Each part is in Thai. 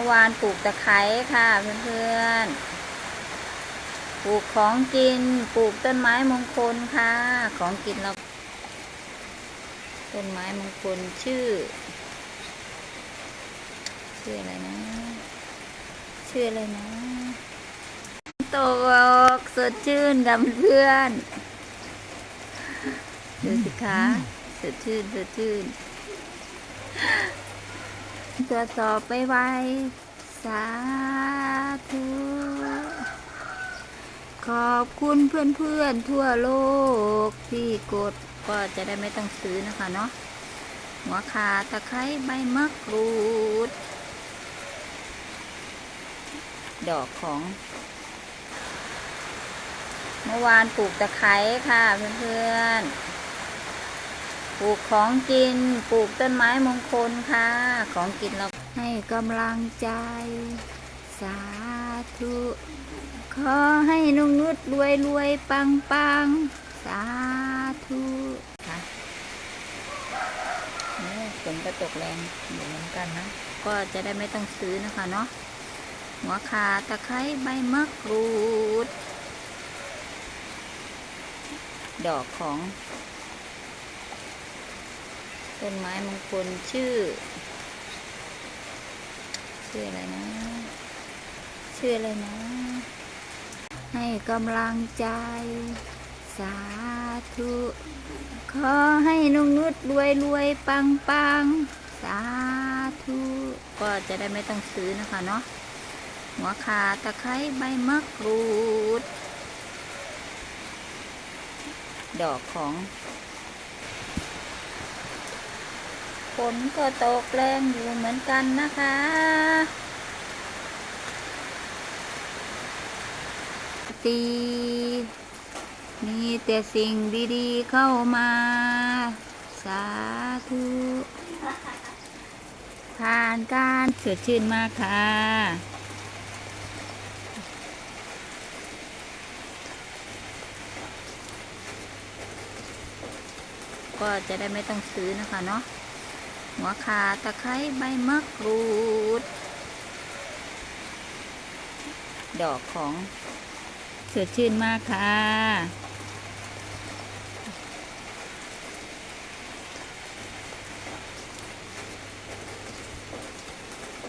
มื่อวานปลูกตะไคร้ค่ะ เพื่อนๆ ปลูกของกิน ปลูกต้นไม้มงคลค่ะ ของกินเรา ต้นไม้มงคลชื่อ ชื่ออะไรนะ ชื่ออะไรนะตกสดชื่นกับเพื่อนดูสิคะสดชื่นสดชื่น ตรวจสอบไปไวสาธุขอบคุณเพื่อนๆทั่วโลกที่กดก็จะได้ไม่ต้องซื้อนะคะเนาะหัวขาตะไคร้ใบมะกรูด ดอกของ เมื่อวานปลูกตะไคร้ค่ะเพื่อนๆ ปลูกของกิน ปลูกต้นไม้มงคลค่ะ ของกินเราให้กำลังใจ สาธุ ขอให้นุ่งนุดรวยรวยปังปังสาธุค่ะนี่ฝนก็ตกแรงอยู่เหมือนกันนะ ก็จะได้ไม่ต้องซื้อนะคะเนาะ หัวขาตะไคร้ใบมะกรูด ดอกของ ต้นไม้มงคลชื่อ ชื่ออะไรนะ ชื่ออะไรนะ ให้กำลังใจ สาธุ ขอให้นุ่งนุดรวยรวยปังปังสาธุ ก็จะได้ไม่ต้องซื้อนะคะเนาะหัวขาตะไคร้ใบมะกรูด ดอกของ ฝนก็ตกแรงอยู่เหมือนกันนะคะตีมีแต่สิ่งดีๆเข้ามา สาธุผ่านการสดชื่นมากค่ะก็จะได้ไม่ต้องซื้อนะคะเนาะ หัวขาตะไคร้ใบมะกรูด ดอกของสดชื่นมากค่ะ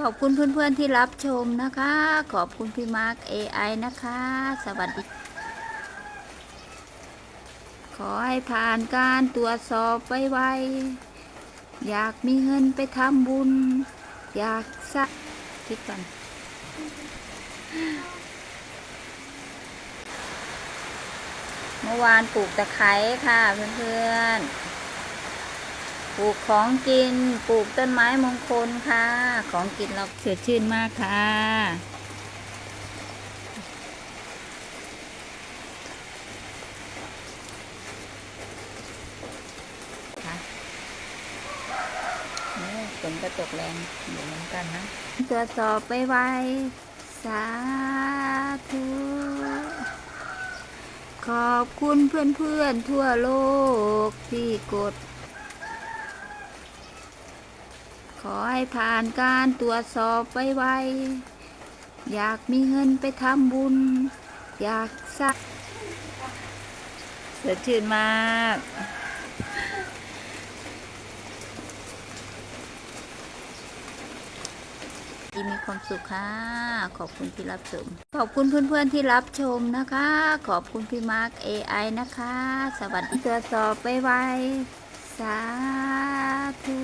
ขอบคุณเพื่อนๆที่รับชมนะคะ ขอบคุณพี่มาร์ค AI นะคะ สวัสดี ขอให้ผ่านการตรวจสอบไวๆ อยากมีเงินไปทำบุญ อยากสักคิดกันเมื่อวานปลูกตะไคร้ค่ะเพื่อนๆ ปลูกของกิน ปลูกต้นไม้มงคลค่ะ ของกินเราสดชื่นมากค่ะนี่ฝน ก็ตกแรงอยู่เหมือนกันนะตรวจสอบไปไวสาธุขอบคุณเพื่อนๆทั่วโลกที่กด ขอให้ผ่านการตรวจสอบไวๆอยากมีเงินไปทำบุญ อยากสักสดชื่นมาก ที่มีความสุขค่ะ ขอบคุณที่รับชม ขอบคุณเพื่อนๆที่รับชมนะคะ ขอบคุณพี่มาร์ค AI นะคะ สวัสดีตรวจสอบไปไวสาธุ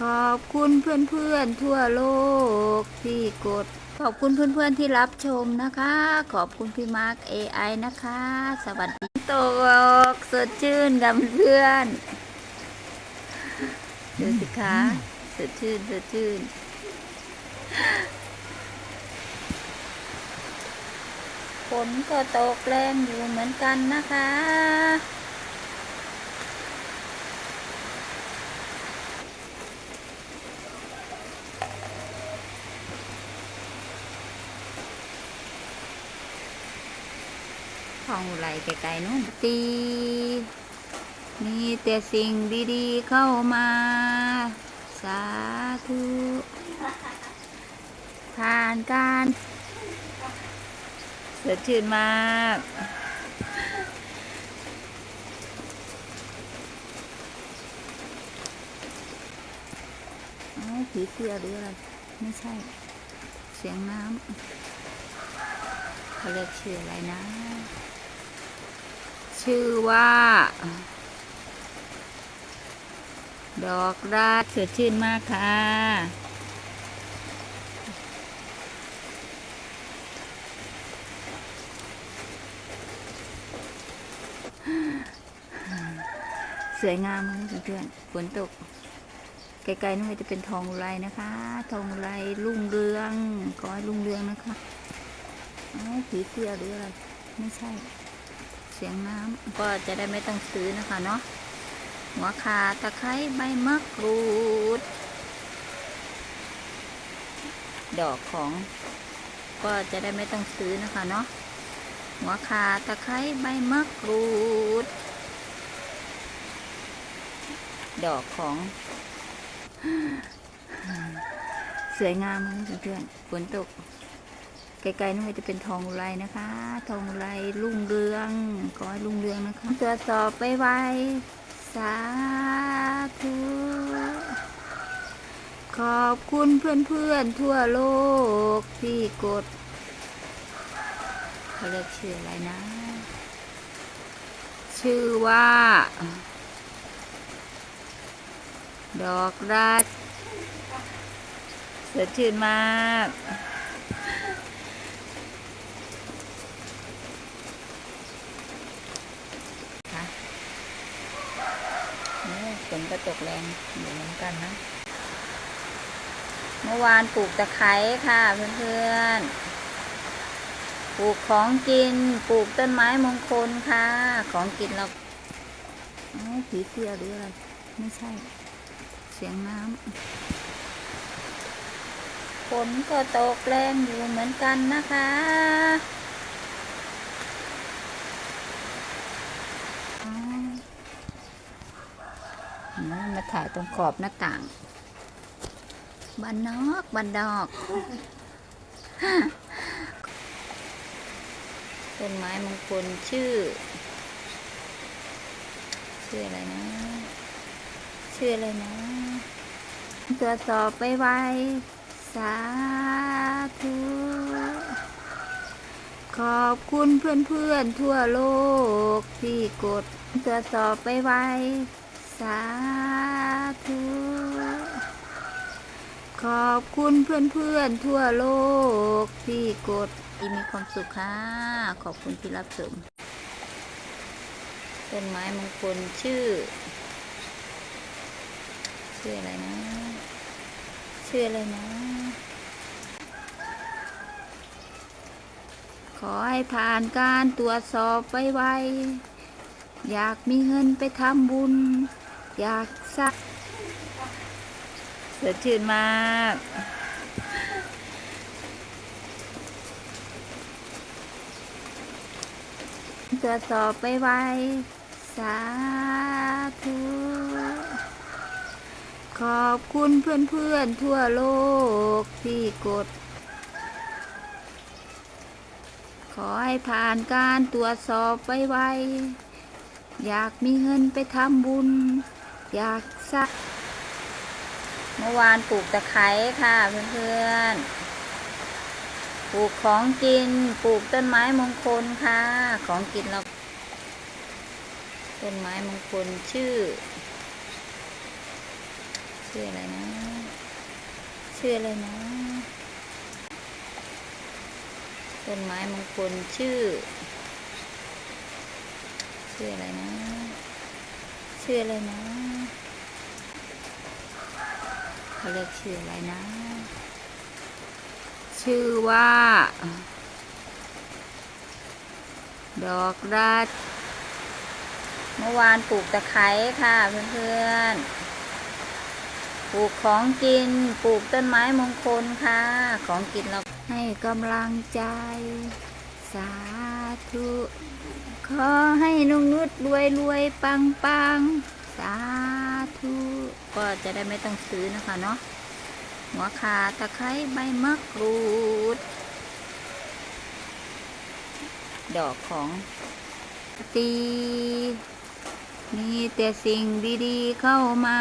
ขอบคุณเพื่อนๆทั่วโลกที่กด ขอบคุณเพื่อนๆที่รับชมนะคะ ขอบคุณพี่มาร์ค AI นะคะ สวัสดีตกสดชื่นกับเพื่อนดูสิคะ สดชื่นสดชื่นฝนก็ตกแรงอยู่เหมือนกันนะคะ ของไหลไกลๆนู้นตี มีแต่สิ่งดีๆเข้ามาาธุานการสดชื่นมากเอ้าผีเสื้อหรืออะไร ไม่ใช่ เสียงน้ำเขาเรียกชื่ออะไรนะ ชื่อว่า ดอกราดสดชื่นมากค่ะ สวยงามมากเพื่อนๆฝนตก ไกลๆนู่นจะเป็นทองอุไรนะคะ ทองอุไรรุ่งเรืองขอให้รุ่งเรืองนะคะผีเสื้อหรืออะไร ไม่ใช่ เสียงน้ำก็จะได้ไม่ต้องซื้อนะคะเนาะ หัวขาตะไคร้ใบมะกรูด ดอกของก็จะได้ไม่ต้องซื้อนะคะเนาะหัวขาตะไคร้ใบมะกรูด ดอกของ สวยงามมากเพื่อนๆฝนตกไกลๆนู่นก็จะเป็นทองอุไรนะคะ ทองอุไรรุ่งเรืองขอให้รุ่งเรืองนะคะตรวจสอบไปไว สาธุขอบคุณเพื่อนๆทั่วโลกที่กดเขาเรียกชื่ออะไรนะ ชื่อว่า ดอกรักสดชื่นมากค่ะนี่ ฝนก็ตกแรงอยู่เหมือนกันนะ เมื่อวานปลูกตะไคร้ค่ะเพื่อนๆ ปลูกของกิน ปลูกต้นไม้มงคลค่ะ ของกินเราผีเสื้อหรืออะไร ไม่ใช่ เสียงน้ำฝนก็ตกแรงอยู่เหมือนกันนะคะอ๋อนี่ มาถ่ายตรงขอบหน้าต่างบันนอกบันดอกต้นไม้มงคลชื่อ ชื่ออะไรนะ ชื่ออะไรนะตรวจสอบไปไวสาธุขอบคุณเพื่อนๆทั่วโลกที่กดตรวจสอบไปไว สาธุขอบคุณเพื่อนๆ ทั่วโลกที่กดที่มีความสุขค่ะ ขอบคุณที่รับชมต้นไม้มงคลชื่อ ชื่ออะไรนะ ชื่ออะไรนะ ขอให้ผ่านการตรวจสอบไปไวๆอยากมีเงินไปทำบุญ อยากสักสดชื่นมากตรวจสอบไปไวสาธุ ขอบคุณเพื่อนๆทั่วโลกที่กด ขอให้ผ่านการตรวจสอบไปไวๆอยากมีเงินไปทำบุญ อยากสัก เมื่อวานปลูกตะไคร้ค่ะ เพื่อนๆ ปลูกของกิน ปลูกต้นไม้มงคลค่ะ ของกินเราต้นไม้มงคลชื่อ ชื่ออะไรนะ ชื่ออะไรนะ ต้นไม้มงคลชื่อ ชื่ออะไรนะ ชื่ออะไรนะ เขาเรียกชื่ออะไรนะ ชื่อว่า ดอกรัดเมื่อวานปลูกตะไคร้ค่ะ เพื่อนๆ ปลูกของกิน ปลูกต้นไม้มงคลค่ะ ของกินเราให้กำลังใจ สาธุ ขอให้นุ่งนุดรวยรวยปังปัง สาธุก็จะได้ไม่ต้องซื้อนะคะเนาะหัวขาตะไคร้ใบมะกรูด ดอกของตีมีแต่สิ่งดีๆเข้ามา